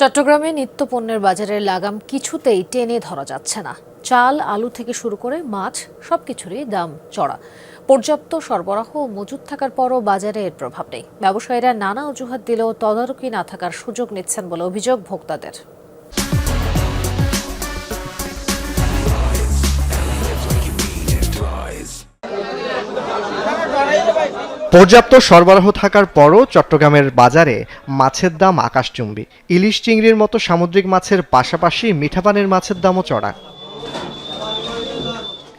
চট্টগ্রামে নিত্যপণ্যের বাজারের লাগাম কিছুতেই টেনে ধরা যাচ্ছে না। চাল, আলু থেকে শুরু করে মাছ, সবকিছুরই দাম চড়া। পর্যাপ্ত সরবরাহ মজুত থাকার পরও বাজারে এর প্রভাব নেই। ব্যবসায়ীরা নানা অজুহাত দিলেও তদারকি না থাকার সুযোগ নিচ্ছেন বলে অভিযোগ ভোক্তাদের। পর্যাপ্ত সরবরাহ থাকার পরও চট্টগ্রামের বাজারে মাছের দাম আকাশচুম্বী। ইলিশ চিংড়ির মতো সামুদ্রিক মাছের পাশাপাশি মিঠাপানের মাছের দামও চড়া।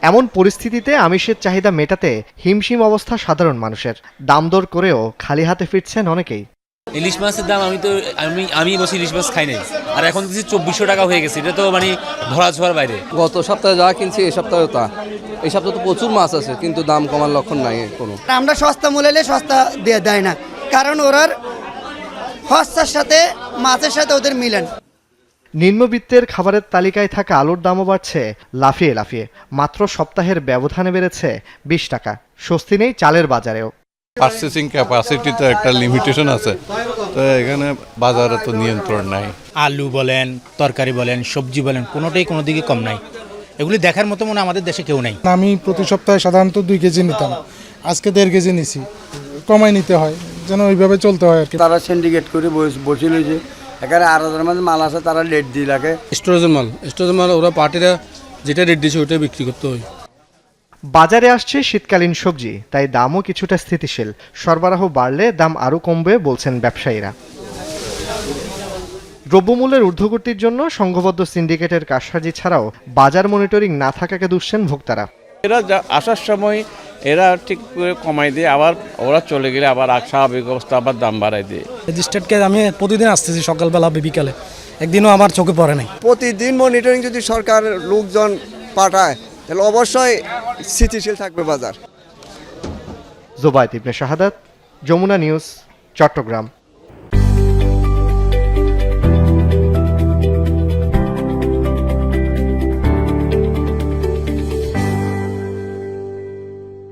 এমন পরিস্থিতিতে আমিষের চাহিদা মেটাতে হিমশিম অবস্থা সাধারণ মানুষের। দাম দর করেও খালি হাতে ফিরছেন অনেকেই। ইলিশ মাছের দাম আমি তো আমি আমি বসে ইলিশ মাছ খাই নাই। আর এখন দেখছি চব্বিশশো টাকা হয়ে গেছে। এটা তো মানে ধরা ছোঁয়ার বাইরে। গত সপ্তাহে যা কিনছি এই সপ্তাহে তা। এই সপ্তাহে তো প্রচুর মাছ আছে কিন্তু দাম কমার লক্ষণ নাই কোনো। আমরা সস্তা মূল্যে সস্তা দিয়ে দেয় না। কারণ ওরার সস্তার সাথে মাছের সাথে ওদের মিলেন। নিম্নবিত্তের খাবারের তালিকায় থাকা আলুর দামও বাড়ছে লাফিয়ে লাফিয়ে। মাত্র সপ্তাহের ব্যবধানে বেড়েছে বিশ টাকা। স্বস্তি নেই চালের বাজারেও। পারচেসিং ক্যাপাসিটিতে একটা লিমিটেশন আছে। তো এখানে বাজারে তো নিয়ন্ত্রণ নাই। আলু বলেন তরকারি বলেন সবজি বলেন কোনোটাই কোনো দিকে কম নাই। এগুলি দেখার মতো মনে হয় আমাদের দেশে কেউ নাই। আমি প্রতি সপ্তাহে সাধারণত দুই কেজি নিতাম। আজকে দেড় কেজি নিছি। কমাই নিতে হয় যেন ওইভাবে চলতে হয় আর কি। তারা সিন্ডিকেট করে বসে লইছে এখানে আর হাজার মাঝে মাল আছে তারা লেট দিয়ে লাগে। স্টোরেজের মাল। স্টোরেজের মাল ওরা পার্টিরা যেটা রেট দিয়েছে ওইটাই বিক্রি করতে হয়। বাজারে আসছে শীতকালীন সবজি তাই দামও কিছুটা স্থিতিশীল। সরবরাহ বাড়লে দাম আরও কমবে বলছেন ব্যবসায়ীরা। দ্রব্যমূল্যের ঊর্ধ্বগতির জন্য সংঘবদ্ধ সিন্ডিকেটের কারসাজি ছাড়াও বাজার মনিটরিং না থাকাকে দুষছেন ভোক্তারা। এরা যা- আসার সময় এরা ঠিক করে কমাই দিয়ে আবার ওরা চলে গেলে আবার স্বাভাবিক অবস্থা আবার দাম বাড়াই দিয়ে। রেজিস্টার্ডকে আমি প্রতিদিন আসতেছি সকালবেলা বিকালে। একদিনও আমার চোখে পড়ে নাই। প্রতিদিন মনিটরিং যদি সরকার লোকজন পাঠায় তাহলে অবশ্যই স্থিতিশীল থাকবে বাজার। জোবায়ত ইবনে শাহাদাত যমুনা নিউজ চট্টগ্রাম।